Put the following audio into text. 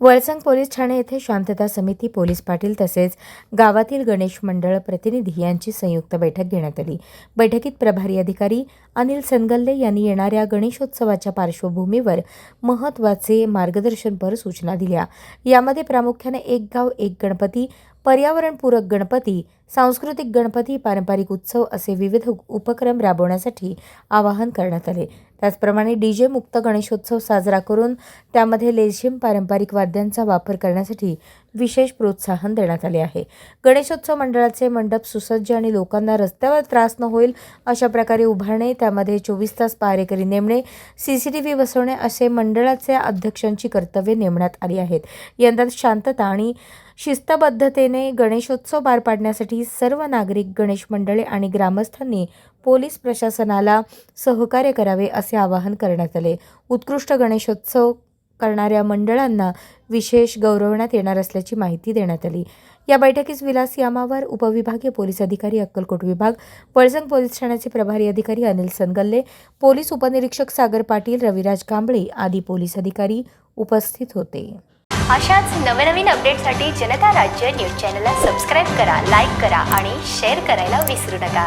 Valsang police Thane येथे शांतता समिती पोलीस पाटील तसेच गावातील गणेश मंडळ प्रतिनिधी यांची संयुक्त बैठक घेण्यात आली. बैठकीत प्रभारी अधिकारी अनिल सनगल्ले यांनी येणाऱ्या गणेशोत्सवाच्या पार्श्वभूमीवर महत्त्वाचे मार्गदर्शनपर सूचना दिल्या. यामध्ये प्रामुख्याने एक गाव एक गणपती पर्यावरणपूरक गणपती सांस्कृतिक गणपती पारंपरिक उत्सव असे विविध उपक्रम राबवण्यासाठी आवाहन करण्यात आले. त्याचप्रमाणे डीजे मुक्त गणेशोत्सव साजरा करून त्यामध्ये लेझिम पारंपरिक वाद्यांचा वापर करण्यासाठी विशेष प्रोत्साहन देण्यात आले आहे. गणेशोत्सव मंडळाचे मंडप सुसज्ज आणि लोकांना रस्त्यावर त्रास न होईल अशा प्रकारे उभारणे त्यामध्ये चोवीस तास पहारेकरी नेमणे सी सी टी व्ही बसवणे असे मंडळाच्या अध्यक्षांची कर्तव्ये नेमण्यात आली आहेत. यंदा शांतता आणि शिस्तबद्धतेने गणेशोत्सव पार पाडण्यासाठी सर्व नागरिक गणेश मंडळे आणि ग्रामस्थांनी पोलीस प्रशासनाला सहकार्य करावे असे आवाहन करण्यात आले. उत्कृष्ट गणेशोत्सव करणाऱ्या मंडळांना विशेष गौरवण्यात येणार असल्याची माहिती देण्यात आली. या बैठकीस विलास यामावर उपविभागीय पोलीस अधिकारी अक्कलकोट विभाग वळसंग पोलीस ठाण्याचे प्रभारी अधिकारी अनिल सनगल्ले पोलीस उपनिरीक्षक सागर पाटील रविराज कांबळे आदी पोलीस अधिकारी उपस्थित होते. अशाच नवनवीन अपडेटसाठी जनता राज्य न्यूज चॅनलला सबस्क्राईब करा लाईक करा आणि शेअर करायला विसरू नका.